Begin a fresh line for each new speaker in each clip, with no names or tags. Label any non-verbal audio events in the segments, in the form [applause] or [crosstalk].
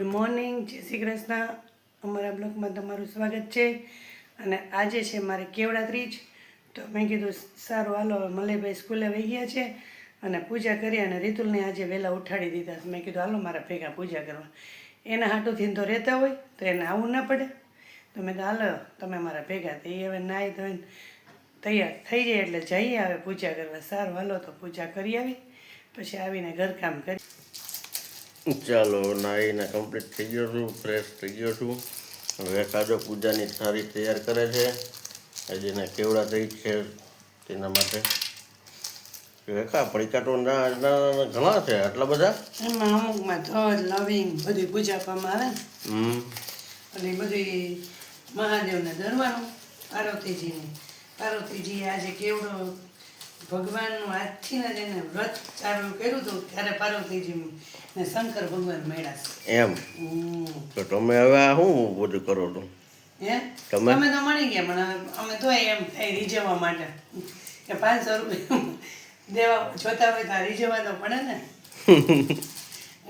Good morning. જય શ્રી કૃષ્ણ. અમારા બ્લોગમાં તમારું સ્વાગત છે. અને આજે છે મારે કેવડા ત્રીજ તો મેં કીધું, સારું, હાલો મલયભાઈ સ્કૂલે વહી ગયા છે અને પૂજા કરી અને રીતુલને આજે વહેલા ઉઠાડી દીધા મેં કીધું, હાલો, મારા ભેગા પૂજા કરવા. એના હાટુથી તો રહેતા હોય, તો એને આવવું ના પડે. તો મેં હાલો, તમે મારા ભેગા થઈ, હવે નાહી ધોઈને તૈયાર થઈ જાય એટલે જઈએ આવે પૂજા કરવા. સારું, હાલો, તો પૂજા કરી આવી. પછી આવીને ઘરકામ કરી.
ચાલો નાહીને કમ્પ્લીટ થઈ ગયો છું ફ્રેશ થઈ ગયો છું. હવે કાજો પૂજાની થાળી તૈયાર કરે છે. જેને કેવડા થઈ છે તેના માટે. રેખા પડીકા તો ના ઘણા છે આટલા બધા?
એમાં અમુકમાં લવિંગ બધી પૂજા આપવામાં આવે
હમ.
અને બધી મહાદેવને ધરવાનું પાર્વતીજીને. પાર્વતીજીએ આજે કેવડો ભગવાનનું આજથી ને જ વ્રત ચાલુ કર્યું હતું ત્યારે પાર્વતીજી ને શંકર ભગવાન મળ્યા છે.
એમ? તો તમે હવે આ શું બધું કરો છો?
હે?
તમે?
અમે તો મળી ગયા પણ અમે તો એમ થાય રીઝવવા માટે. કે પાંચસો રૂપિયા દેવા જોતા હોય તો રીઝવવા તો પડે ને.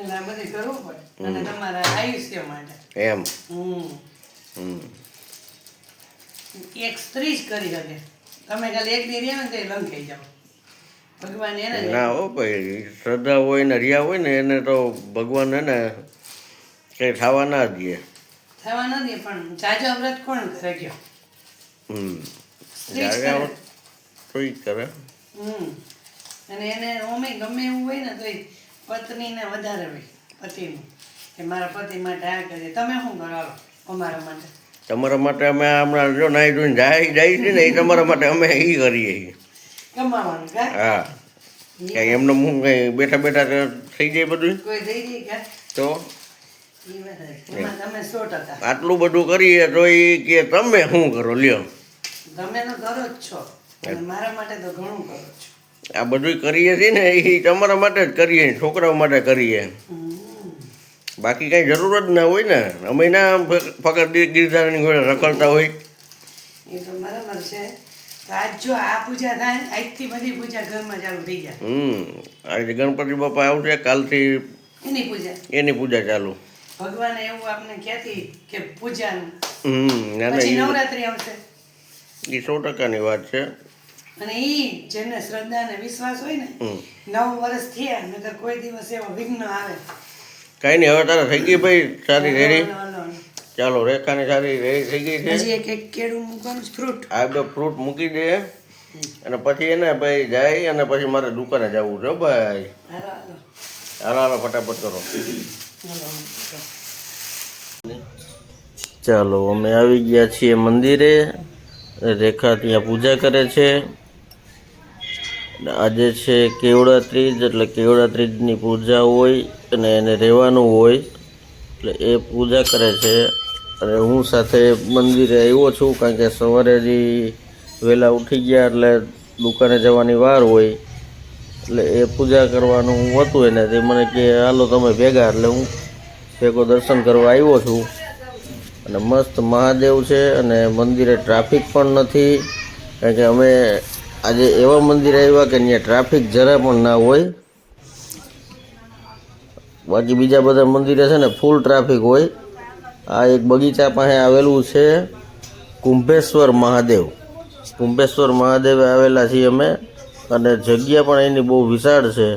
એટલે આ બધું કરવું પડે. અને તમારા આયુષ્ય માટે.
એમ?
હમ. એક સ્ત્રી જ કરી શકે. તમે ખાલી એક દી રહ્યા ને તો એ જાઓ. ભગવાન એને
ના હો ભાઈ શ્રદ્ધા હોય ને રિયા હોય ને એને તો ભગવાન એને કંઈ થવા ના દે.
થવા દે પણ જાજો વ્રત કોણ કરે ગયો?
હમ. તો ઈ કરે.
હમ. અને એને ઓમે ગમે એવું હોય ને તો પત્નીને વધારે હોય પતિનું. કે મારા પતિ માટે આ કરે. તમે શું કરો? અમારા માટે.
તમારા માટે અમે હમણાં જો નાઈ ધોઈને જાય જાય છે ને એ તમારા માટે અમે એ કરીએ. હા. કઈ એમને હું કઈ બેઠા બેઠા થઈ જાય બધું? તો? આટલું બધું કરીએ તો એ કે તમે શું કરો લ્યો.
તમે કરો જ છો. મારા માટે તો ઘણું કરો છો.
આ બધું કરીએ છીએ ને એ તમારા માટે જ કરીએ છોકરાઓ માટે કરીએ. બાકી કઈ જરૂર જ ના હોય ને. અમે ના ફકત ગીરધારની ઘોડે રખડતા હોય.
એ તો બરાબર છે. આજ જો આ પૂજા થાય આજથી બધી પૂજા ઘરમાં ચાલુ થઈ જાય.
હમ. આજે ગણપતિ બાપા આવશે કાલથી
એની પૂજા.
એની પૂજા ચાલુ.
ભગવાન એવું આપણે ક્યાંથી કે પૂજાનું.
હમ.
પછી નવરાત્રી આવશે.
એ સો ટકાની વાત છે.
અને એ જેને શ્રદ્ધા અને વિશ્વાસ હોય ને નવ વર્ષ થયા નકર કોઈ દિવસ એવો વિઘ્ન આવે.
કાંઈ નહીં હવે તારે થઈ ગઈ ભાઈ સારી રેડી. ચાલો રેખાની સારી રેડી થઈ ગઈ છે.
હજી એક એક કેળું મૂકવાનું ફ્રૂટ.
આ બે ફ્રૂટ મૂકી દે. અને પછી એને ભાઈ જાય અને પછી મારે દુકાને જવું છે ભાઈ.
હાલો હાલો.
ફટાફટ કરો. ચાલો અમે આવી ગયા છીએ મંદિરે. રેખા ત્યાં પૂજા કરે છે. આજે છે કેવડા ત્રીજ એટલે કેવડા ત્રીજની પૂજા હોય અને એને રહેવાનું હોય, એટલે એ પૂજા કરે છે. અને હું સાથે મંદિરે આવ્યો છું, કારણ કે સવારે જ વહેલા ઉઠી ગયા, એટલે દુકાને જવાની વાર હોય. એટલે એ પૂજા કરવાનું હતું એને તે મને કે, હાલો તમે ભેગા, એટલે હું ભેગો દર્શન કરવા આવ્યો છું. અને મસ્ત મહાદેવ છે અને મંદિરે ટ્રાફિક પણ નથી, કારણ કે અમે આજે એવા મંદિર આવ્યા કે ત્યાં ટ્રાફિક જરા પણ ના હોય. બાકી બીજા બધા મંદિરે છે ને ફૂલ ટ્રાફિક હોય. આ એક બગીચા પાસે આવેલું છે કુંભેશ્વર મહાદેવ. કુંભેશ્વર મહાદેવે આવેલા છીએ અમે અને જગ્યા પણ એની બહુ વિશાળ છે.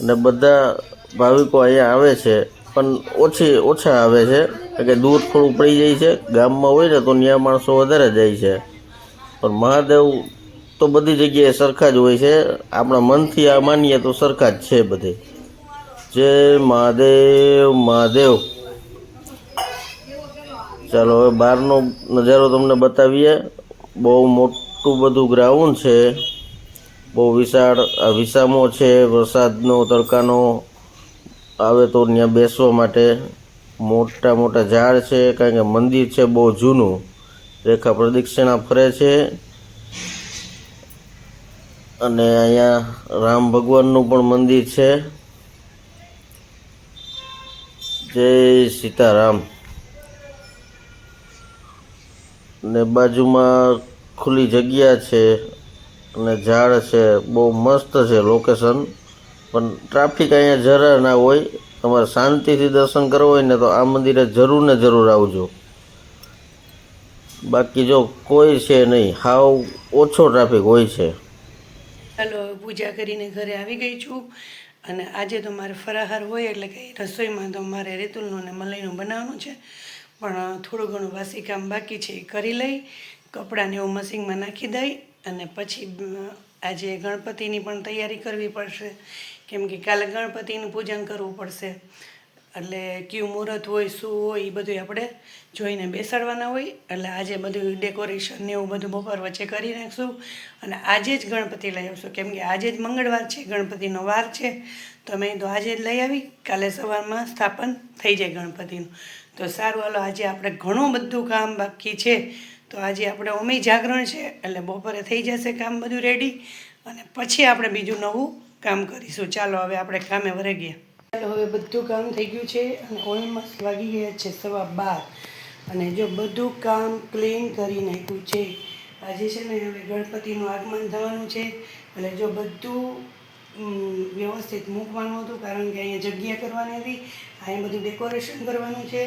અને બધા ભાવિકો અહીંયા આવે છે, પણ ઓછી ઓછા આવે છે. કે દૂર થોડું પડી જાય છે, ગામમાં હોય ને તો ત્યાં માણસો વધારે જાય છે. પણ મહાદેવ તો બધી જગ્યાએ સરખા જ હોય છે. આપણા મનથી આ માનીએ તો સરખા જ છે બધે. જય મહાદેવ મહાદેવ. ચાલો, હવે બહારનો નજારો તમને બતાવીએ. બહુ મોટું બધું ગ્રાઉન્ડ છે. બહુ વિશાળ વિસામો છે, વરસાદનો, તડકાનો. આવે તો ત્યાં બેસવા માટે. મોટા મોટા ઝાડ છે, કારણ કે મંદિર છે બહુ જૂનું. રેખા પ્રદક્ષિણા ફરે છે. અને અહીંયા રામ ભગવાનનું પણ મંદિર છે. જય સીતારામ. ને બાજુમાં ખુલ્લી જગ્યા છે અને ઝાડ છે. બહુ મસ્ત છે લોકેશન પણ ટ્રાફિક અહીંયા જરા ના હોય. તમારે શાંતિથી દર્શન કરવા હોય ને તો આ મંદિરે જરૂર ને જરૂર આવજો. બાકી જો કોઈ છે નહીં, હાવ ઓછો ટ્રાફિક હોય છે.
પૂજા કરીને ઘરે આવી ગઈ છું. અને આજે તો મારે ફરાહાર હોય એટલે કે રસોઈમાં તો મારે રેતુલનું અને મલાઈનું બનાવવાનું છે. પણ થોડું ઘણું વાસી કામ બાકી છે એ કરી લઈ, કપડાને એવું મશીનમાં નાખી દઈ અને પછી આજે ગણપતિની પણ તૈયારી કરવી પડશે. કેમ કે કાલે ગણપતિનું પૂજન કરવું પડશે. એટલે કયું મુહૂર્ત હોય, શું હોય એ બધું આપણે જોઈને બેસાડવાના હોય. એટલે આજે બધું ડેકોરેશન ને એવું બધું બપોર વચ્ચે કરી નાખશું. અને આજે જ ગણપતિ લઈ આવશું. કેમ કે આજે જ મંગળવાર છે, ગણપતિનો વાર છે. તો અમે તો આજે જ લઈ આવી. કાલે સવારમાં સ્થાપન થઈ જાય ગણપતિનું. તો સારું, હાલો, આજે આપણે ઘણું બધું કામ બાકી છે. તો આજે આપણે ઓમેય જાગરણ છે, એટલે બપોરે થઈ જશે કામ બધું રેડી અને પછી આપણે બીજું નવું કામ કરીશું. ચાલો, હવે આપણે કામે વરે ગયા. હવે બધું કામ થઈ ગયું છે અને ઓલમોસ્ટ વાગી ગયા છે સવા બાર. અને જો બધું કામ ક્લીન કરી નાખ્યું છે, આજે છે ને હવે ગણપતિનું આગમન થવાનું છે. એટલે જો બધું વ્યવસ્થિત મૂકવાનું હતું, કારણ કે અહીંયા જગ્યા કરવાની હતી, અહીંયા બધું ડેકોરેશન કરવાનું છે.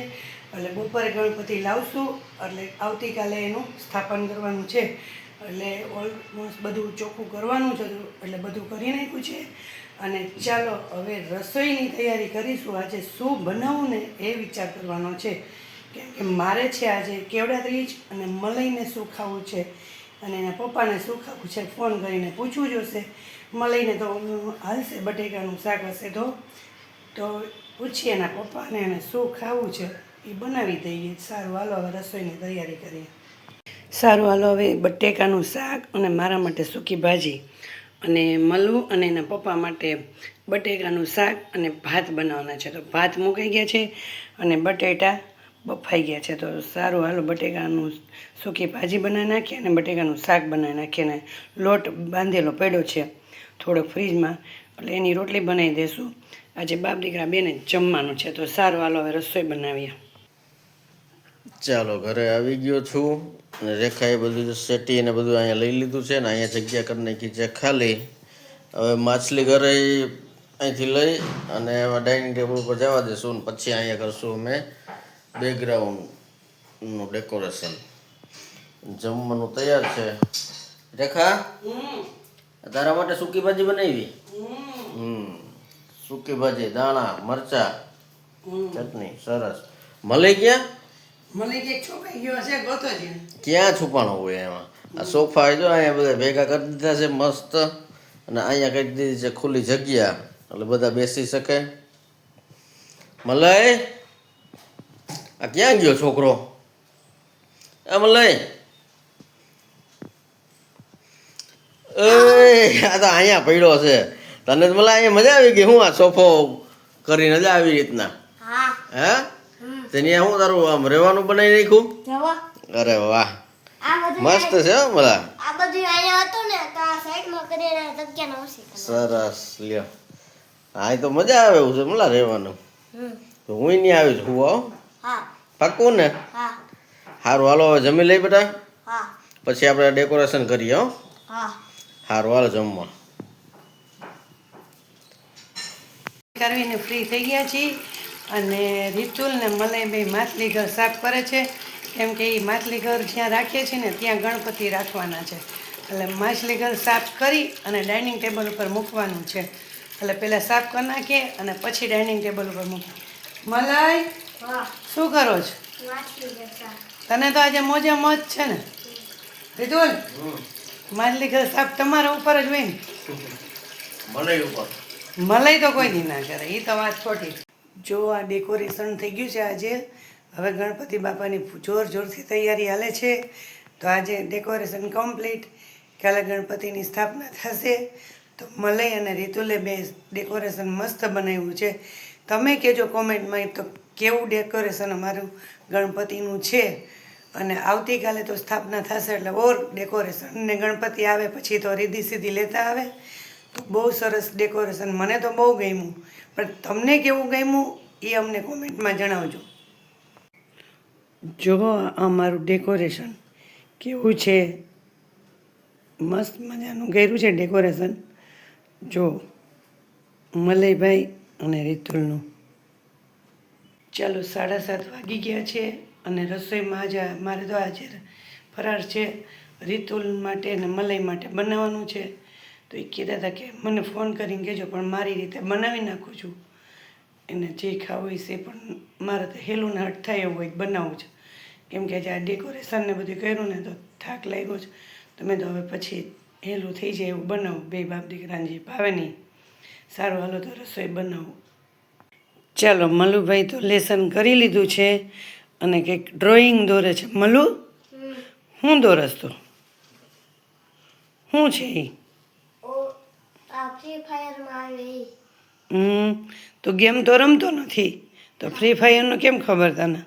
એટલે બપોરે ગણપતિ લાવશું, એટલે આવતીકાલે એનું સ્થાપન કરવાનું છે. એટલે ઓલમોસ્ટ બધું ચોખ્ખું કરવાનું છે એટલે બધું કરી નાખ્યું છે. અને ચાલો હવે રસોઈની તૈયારી કરીશું. આજે શું બનાવવું ને એ વિચાર કરવાનો છે. કેમ કે મારે છે આજે કેવડા ત્રીજ અને મલાઈને શું ખાવું છે અને એના પપ્પાને શું ખાવું છે ફોન કરીને પૂછવું જોશે. મલઈને તો હાલશે બટેકાનું શાક હશે તો. તો પૂછીએ એના પપ્પાને એને શું ખાવું છે એ બનાવી દઈએ. સારું, હાલો હવે રસોઈની તૈયારી કરીએ. સારું, હાલો હવે બટેકાનું શાક અને મારા માટે સૂકી ભાજી. અને મલુ અને એના પપ્પા માટે બટેકાનું શાક અને ભાત બનાવવાના છે. તો ભાત મુકાઈ ગયા છે અને બટેટા બફાઈ ગયા છે. તો સારું હાલો બટેકાનું સૂકી ભાજી બનાવી નાખીએ અને બટેકાનું શાક બનાવી નાખીએ અને લોટ બાંધેલો પડ્યો છે. થોડોક ફ્રીજમાં એટલે એની રોટલી બનાવી દઈશું આજે બાપ દીકરા બેને જમવાનું છે. તો સારું હાલો હવે રસોઈ બનાવીએ.
ચાલો ઘરે આવી ગયો છું. અને રેખાએ બધું સેટી ને બધું અહીંયા લઈ લીધું છે ને અહીંયા જગ્યા કરી નાખી છે ખાલી. હવે માછલી ઘરે અહીંથી લઈ અને ડાઇનિંગ ટેબલ ઉપર જવા દઈશું પછી અહીંયા કરશું અમે બેકગ્રાઉન્ડનું ડેકોરેશન જમવાનું તૈયાર છે. રેખા? તારા માટે સૂકી ભાજી બનાવી? હમ. સૂકી ભાજી દાણા મરચા ચટણી સરસ. મળી ક્યાં?
મને એક છોકરી ગયો હશે ગોતો છે
ક્યાં છુપાણું હોય એમાં? આ સોફા જો અહીંયા બધા ભેગા કરી દીધા છે મસ્ત. અને અહીંયા કરી દીધી છે ખુલ્લી જગ્યા. એટલે બધા બેસી શકે. મલય આ ક્યાં ગયો છોકરો? આ મલય. એ આ તો અહીંયા પડ્યો છે. તને તો મલા અહીંયા મજા આવી ગઈ? હું આ સોફો કરીને જ આવી રીતના?
હા.
હે? તેની હું તારું આમ રહેવાનું બનાવી નાખ્યું? અરે વાહ. મસ્ત છે હો મલા
આ બધું અહીંયા હતું ને તો આ સાઈડમાં કરીને
સરસ લ્યો. હા એ તો મજા આવે એવું છે મલા રહેવાનું. તો હું નહીં આવી છું હો
હા.
પાક્કું ને?
હા.
સારું હાલો હવે જમી લઈ બેટા
હા.
પછી આપણે ડેકોરેશન કરીએ હો.
હા.
સારું હાલો જમવા.
કરવીને ફ્રી થઈ ગયા છીએ. અને રીતુલ ને મલયભાઈ માછલી ઘર સાફ કરે છે. કેમ કે એ માછલી ઘર જ્યાં રાખીએ છીએ ને ત્યાં ગણપતિ રાખવાના છે. એટલે માછલી ઘર સાફ કરી અને ડાઇનિંગ ટેબલ ઉપર મૂકવાનું છે. એટલે પહેલાં સાફ કરી નાખીએ અને પછી ડાઇનિંગ ટેબલ ઉપર મૂકીએ.
મલાઈ
શું કરો છો? તને તો આજે મોજે મોજ છે ને? રીતુલ માછલી ઘર સાફ તમારા ઉપર જ હોય ને? [laughs]
મલાઈ ઉપર.
મલાઈ તો કોઈ દી ના કરે. એ તો વાત ખોટી. જો આ ડેકોરેશન થઈ ગયું છે આજે, હવે ગણપતિ બાપાની જોર જોરથી તૈયારી હાલે છે. તો આજે ડેકોરેશન કમ્પ્લીટ કાલે ગણપતિની સ્થાપના થશે. તો મલય અને રીતુલે બે ડેકોરેશન મસ્ત બનાવ્યું છે. તમે કહેજો કોમેન્ટમાં તો કેવું ડેકોરેશન અમારું ગણપતિનું છે. અને આવતીકાલે તો સ્થાપના થશે એટલે ઓર ડેકોરેશન ને ગણપતિ આવે, પછી તો રીધી સીધી લેતા આવે. બહુ સરસ ડેકોરેશન મને તો બહુ ગમ્યું. પણ તમને કેવું ગમ્યું એ અમને કોમેન્ટમાં જણાવજો. જો આ અમારું ડેકોરેશન કેવું છે? મસ્ત મજાનું કર્યું છે ડેકોરેશન જો મલયભાઈ અને રીતુલનું. ચાલો સાડા સાત વાગી ગયા છે અને રસોઈમાં આજે મારે તો આજે ફરાર છે. રીતુલ માટે અને મલાઈ માટે બનાવવાનું છે. તો એ કહેતા હતા કે મને ફોન કરીને કહેજો પણ મારી રીતે બનાવી નાખું છું. એને જે ખાવું હોય છે પણ મારે તો હેલું હટ થાય એવું હોય બનાવવું છે. કેમ કે આજે આ ડેકોરેશન ને બધું કર્યું ને તો થાક લાગ્યો છે. તો મેં તો હવે પછી હેલું થઈ જાય એવું બનાવું. બે બાપ દીકરાને જે ભાવે નહીં સારું હાલો તો રસોઈ બનાવું. ચાલો મલુભાઈ તો લેસન કરી લીધું છે અને કંઈક ડ્રોઈંગ દોરે છે. મલુ હું દોરસ તો? શું છે એ
ફ્રી ફાયરમાં આવે
હમ તો ગેમ તો રમતો નથી. તો ફ્રી ફાયરનું કેમ ખબર તને?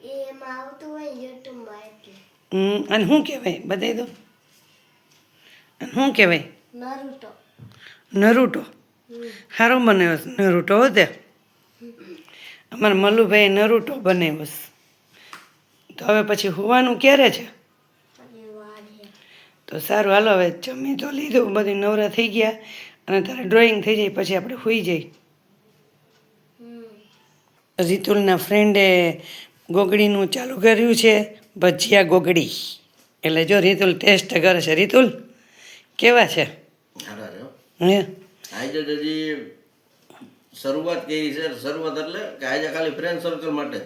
એમાં આવતું હોય યુટ્યુબમાં એટલે.
હમ અને શું કહેવાય? બતાવી દો. અને શું કહેવાય?
નરુટો
નરૂટો સારો બનાવ્યો નરૂટો હો તે. અમારા મલુભાઈ નરૂટો બનાવ્યો તો હવે પછી હોવાનું ક્યારે છે? તો સારું હાલો હવે જમી તો લીધું. બધું નવરા થઈ ગયા. અને તારે ડ્રોઈંગ થઈ જાય પછી આપણે હોઈ જઈ રીતુલના ફ્રેન્ડે ગોગડીનું ચાલુ કર્યું છે ભજીયા ગોગડી. એટલે જો રીતુલ ટેસ્ટ કરે છે. રીતુલ કેવા છે?
હો. શરૂઆત કરી છે. શરૂઆત એટલે કે આજે ખાલી ફ્રેન્ડ સર્કલ માટે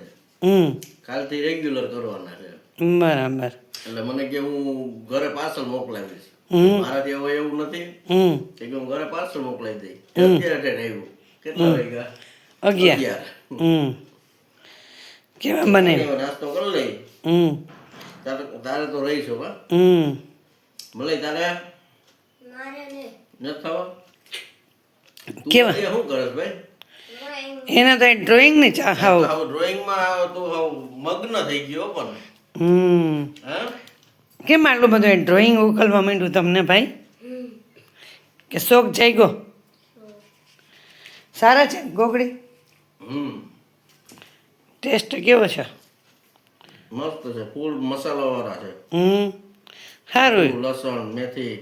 હમ.
કાલથી રેગ્યુલર કરવાના છે.
બરાબર.
એટલે મને કે હું ઘરે પાર્સલ મોકલાવીશ.
હમ.
જેવો હવે એવું નથી
હમ.
કે હું ઘરે પાર્સલ મોકલાવી દઈ. અત્યારે આવ્યું. કેટલા વાગ્યા?
અગિયાર. કેવા બને?
નાસ્તો કરી લઈ?
હમ.
તારે તારે તો રહીશું હા?
હમ.
ભલે તારે?
મારે ને.
નથી તું
કેવા?
શું કરસ ભાઈ?
ડ્રોઈંગ.
એના તો ડ્રોઈંગ ને ચા હાવ.
હવે ડ્રોઈંગમાં તું મગ્ન થઈ ગયો પણ.
હમ.
હા?
કેમ આટલું બધું ડ્રોઈંગ ઉકલવા માંડ્યું તમને ભાઈ? કે શોખ જાગ્યો? સારા છે ગોગડી? ટેસ્ટ કેવો છે?
મસ્ત છે ફૂલ મસાલાવાળા છે.
હમ. સારું
લસણ મેથી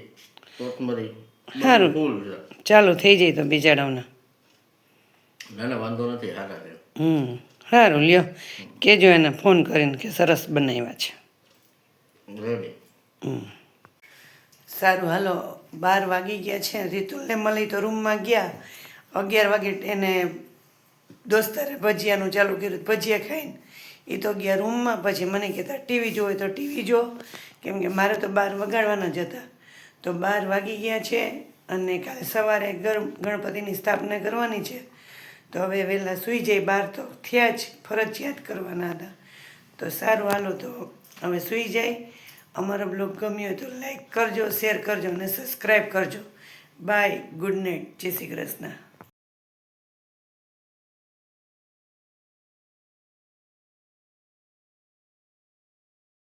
કોથમરી
સારું.
ફૂલ છે.
ચાલુ થઈ જાય તો બિચારાઓને
ના ના વાંધો નથી સારા છે.
હમ. સારું લ્યો. કેજો એને ફોન કરીને કે સરસ બનાવ્યા છે. સારું, હાલો, બાર વાગી ગયા છે. રીતુલને મળી તો રૂમમાં ગયા. અગિયાર વાગે એને દોસ્તારે ભજીયાનું ચાલુ કર્યું, ભજીયા ખાઈને. એ તો ગયા રૂમમાં, પછી મને કહેતા, ટીવી જોવે તો ટીવી જો. કેમ કે મારે તો બાર વગાડવાના જ હતા. તો બાર વાગી ગયા છે અને કાલે સવારે ગણપતિની સ્થાપના કરવાની છે. તો હવે વહેલા સૂઈ જાય બાર તો થયા જ ફરજિયાત કરવાના હતા. તો સારું, હાલો, તો હવે સૂઈ જાય અમારો બ્લોગ ગમ્યો તો લાઈક કરજો શેર કરજો અને સબસ્ક્રાઈબ કરજો. બાય ગુડ નાઇટ જય શ્રી કૃષ્ણ.